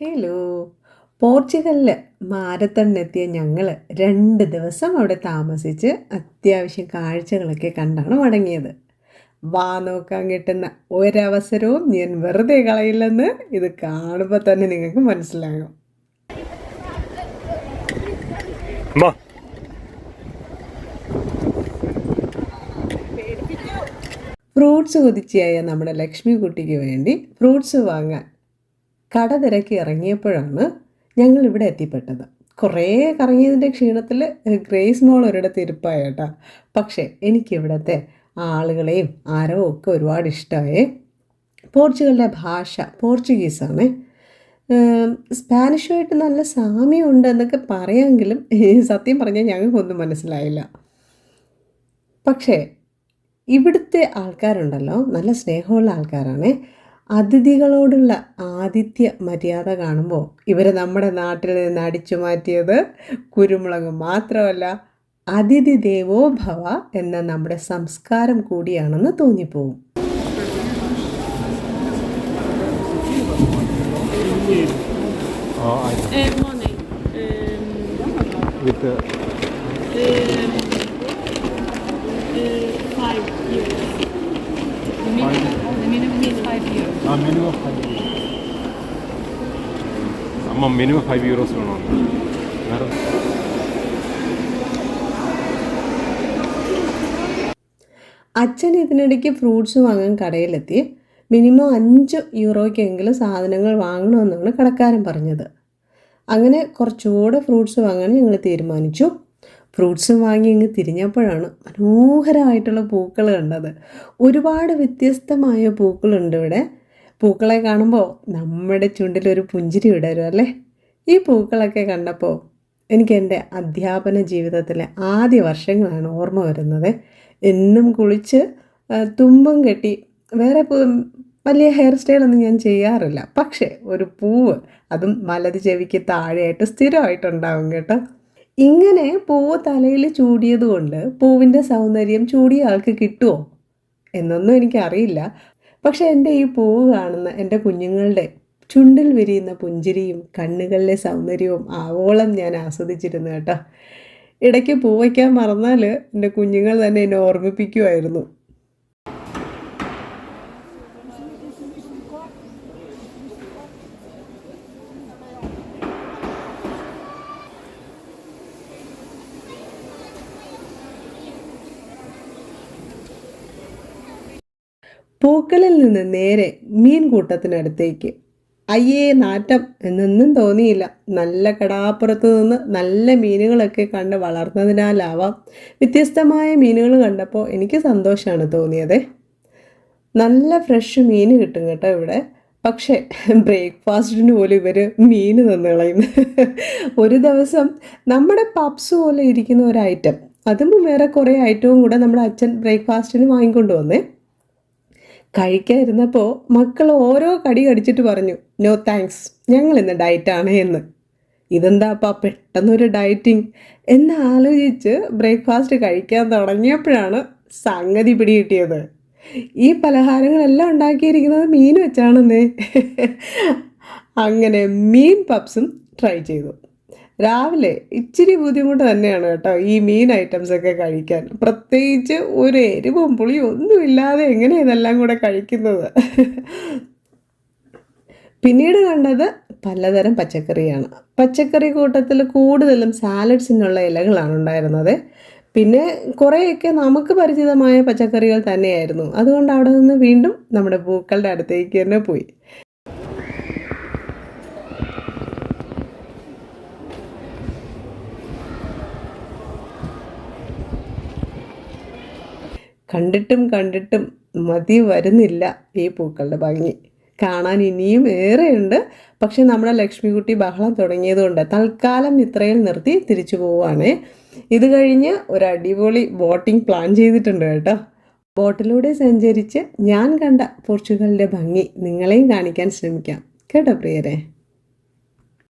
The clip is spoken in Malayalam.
ഹലോ. പോർച്ചുഗലിൽ മാരത്തണിനെത്തിയ ഞങ്ങൾ രണ്ട് ദിവസം അവിടെ താമസിച്ച് അത്യാവശ്യം കാഴ്ചകളൊക്കെ കണ്ടാണ് മടങ്ങിയത്. വാ നോക്കാൻ കിട്ടുന്ന ഒരവസരവും ഞാൻ വെറുതെ കളയില്ലെന്ന് ഇത് കാണുമ്പോൾ തന്നെ നിങ്ങൾക്ക് മനസ്സിലാകും. ഫ്രൂട്ട്സ് കൊതിച്ചിയായ നമ്മുടെ ലക്ഷ്മി കുട്ടിക്ക് വേണ്ടി ഫ്രൂട്ട്സ് വാങ്ങാൻ കട തിരക്കി ഇറങ്ങിയപ്പോഴാണ് ഞങ്ങൾ ഇവിടെ എത്തിപ്പെട്ടത്. കുറേ കറങ്ങിയതിന്റെ ക്ഷീണത്തിൽ ഗ്രേസ് മോൾ ഒരിടത്ത് ഇരിപ്പായ കേട്ടോ പക്ഷേ എനിക്കിവിടുത്തെ ആളുകളെയും ആരവും ഒക്കെ ഒരുപാട് ഇഷ്ടമായേ. പോർച്ചുഗലിന്റെ ഭാഷ പോർച്ചുഗീസാണ്. സ്പാനിഷുമായിട്ട് നല്ല സാമ്യമുണ്ട് എന്നൊക്കെ പറയാമെങ്കിലും സത്യം പറഞ്ഞാൽ ഞങ്ങൾക്കൊന്നും മനസ്സിലായില്ല. പക്ഷേ ഇവിടുത്തെ ആൾക്കാരുണ്ടല്ലോ നല്ല സ്നേഹമുള്ള ആൾക്കാരാണ്. അതിഥികളോടുള്ള ആദിത്യ മര്യാദ കാണുമ്പോൾ ഇവർ നമ്മുടെ നാട്ടിൽ നിന്ന് അടിച്ചു മാറ്റിയത് കുരുമുളക് മാത്രമല്ല അതിഥി ദേവോ ഭവ എന്ന നമ്മുടെ സംസ്കാരം കൂടിയാണെന്ന് തോന്നിപ്പോവും With the... Uh, uh, five euros. The minimum, the minimum is five euros. ആ മിനിമം ഫൈവ് അമ്മ മിനിമം ഫൈവ് യൂറോസ് വേണോ? വേറെ? അച്ഛൻ ഇതിനിടയ്ക്ക് ഫ്രൂട്ട്സ് വാങ്ങാൻ കടയിലെത്തി. മിനിമം അഞ്ച് യൂറോയ്ക്കെങ്കിലും സാധനങ്ങൾ വാങ്ങണമെന്നാണ് കടക്കാരൻ പറഞ്ഞത്. അങ്ങനെ കുറച്ചുകൂടെ ഫ്രൂട്ട്സ് വാങ്ങാൻ ഞങ്ങൾ തീരുമാനിച്ചു. ഫ്രൂട്ട്സ് വാങ്ങി ഇങ്ങ് തിരിഞ്ഞപ്പോഴാണ് മനോഹരമായിട്ടുള്ള പൂക്കൾ കണ്ടത്. ഒരുപാട് വ്യത്യസ്തമായ പൂക്കളുണ്ട് ഇവിടെ. പൂക്കളെ കാണുമ്പോൾ നമ്മുടെ ചുണ്ടിലൊരു പുഞ്ചിരി വിടരും അല്ലേ? ഈ പൂക്കളൊക്കെ കണ്ടപ്പോൾ എനിക്ക് എന്റെ അധ്യാപന ജീവിതത്തിലെ ആദ്യ വർഷങ്ങളാണ് ഓർമ്മ വരുന്നത്. എന്നും കുളിച്ച് തുമ്പും കെട്ടി വേറെ വലിയ ഹെയർ സ്റ്റൈലൊന്നും ഞാൻ ചെയ്യാറില്ല. പക്ഷേ ഒരു പൂവ് അതും വലത് ചെവിക്ക് താഴെയായിട്ട് സ്ഥിരമായിട്ടുണ്ടാവും കേട്ടോ. ഇങ്ങനെ പൂവ് തലയിൽ ചൂടിയതുകൊണ്ട് പൂവിന്റെ സൗന്ദര്യം ചൂടിയ ആൾക്ക് കിട്ടുമോ എന്നൊന്നും എനിക്കറിയില്ല. പക്ഷേ എന്റെ ഈ പൂവ് കാണുന്ന എന്റെ കുഞ്ഞുങ്ങളുടെ ചുണ്ടിൽ വിരിയുന്ന പുഞ്ചിരിയും കണ്ണുകളിലെ സൗന്ദര്യവും ആവോളം ഞാൻ ആസ്വദിച്ചിരുന്നു കേട്ടോ. ഇടയ്ക്ക് പൂ വയ്ക്കാൻ മറന്നാൽ എന്റെ കുഞ്ഞുങ്ങൾ തന്നെ എന്നെ ഓർമ്മിപ്പിക്കുമായിരുന്നു പൂക്കളിൽ നിന്ന് നേരെ മീൻ കൂട്ടത്തിനടുത്തേക്ക് അയ്യേ നാറ്റം! എന്നൊന്നും തോന്നിയില്ല. നല്ല കടാപ്പുറത്ത് നിന്ന് നല്ല മീനുകളൊക്കെ കണ്ട് വളർന്നതിനാലാവാം വ്യത്യസ്തമായ മീനുകൾ കണ്ടപ്പോൾ എനിക്ക് സന്തോഷമാണ് തോന്നിയത്. നല്ല ഫ്രഷ് മീൻ കിട്ടും കേട്ടോ ഇവിടെ. പക്ഷേ ബ്രേക്ക്ഫാസ്റ്റിന് പോലും ഇവർ മീൻ തന്നു കളയുന്നു. ഒരു ദിവസം നമ്മുടെ പപ്സ് പോലെ ഇരിക്കുന്ന ഒരു ഐറ്റം. അതും വേറെ കുറേ ഐറ്റവും കൂടെ നമ്മുടെ അച്ഛൻ ബ്രേക്ക്ഫാസ്റ്റിന് വാങ്ങിക്കൊണ്ട് വന്നേ. കഴിക്കാതിരുന്നപ്പോൾ മക്കൾ ഓരോ കടി കടിച്ചിട്ട് പറഞ്ഞു നോ താങ്ക്സ് ഞങ്ങൾ ഇന്ന് ഡയറ്റാണ് എന്ന്. ഇതെന്താപ്പാ പെട്ടെന്നൊരു ഡയറ്റിങ് എന്ന് ആലോചിച്ച് ബ്രേക്ക്ഫാസ്റ്റ് കഴിക്കാൻ തുടങ്ങിയപ്പോഴാണ് സംഗതി പിടികിട്ടിയത്. ഈ പലഹാരങ്ങളെല്ലാം ഉണ്ടാക്കിയിരിക്കുന്നത് മീൻ വെച്ചാണെന്നേ. അങ്ങനെ മീൻ പപ്സും ട്രൈ ചെയ്തു. രാവിലെ ഇച്ചിരി ബുദ്ധിമുട്ട് തന്നെയാണ് കേട്ടോ ഈ മീൻ ഐറ്റംസ് ഒക്കെ കഴിക്കാൻ. പ്രത്യേകിച്ച് ഒരു എരിവും പുളിയും ഒന്നുമില്ലാതെ എങ്ങനെ ഇതെല്ലാം കൂടെ കഴിക്കുന്നത്? പിന്നീട് കണ്ടത് പലതരം പച്ചക്കറിയാണ്. പച്ചക്കറി കൂട്ടത്തിൽ കൂടുതലും സാലഡ്സിനുള്ള ഇലകളാണ് ഉണ്ടായിരുന്നത്. പിന്നെ കുറേയൊക്കെ നമുക്ക് പരിചിതമായ പച്ചക്കറികൾ തന്നെയായിരുന്നു. അതുകൊണ്ട് അവിടെ നിന്ന് വീണ്ടും നമ്മുടെ പൂക്കളുടെ അടുത്തേക്ക് തന്നെ പോയി. കണ്ടിട്ടും കണ്ടിട്ടും മതി വരുന്നില്ല ഈ പൂക്കളുടെ ഭംഗി. കാണാൻ ഇനിയും ഏറെയുണ്ട്. പക്ഷെ നമ്മുടെ ലക്ഷ്മിക്കുട്ടി ബഹളം തുടങ്ങിയതുകൊണ്ട് തൽക്കാലം ഇത്രയിൽ നിർത്തി തിരിച്ചു പോവുകയാണേ. ഇത് കഴിഞ്ഞ് ഒരു അടിപൊളി ബോട്ടിംഗ് പ്ലാൻ ചെയ്തിട്ടുണ്ട് കേട്ടോ. ബോട്ടിലൂടെ സഞ്ചരിച്ച് ഞാൻ കണ്ട പോർച്ചുഗലിന്റെ ഭംഗി നിങ്ങളെയും കാണിക്കാൻ ശ്രമിക്കാം. കേട്ടോ പ്രിയരെ?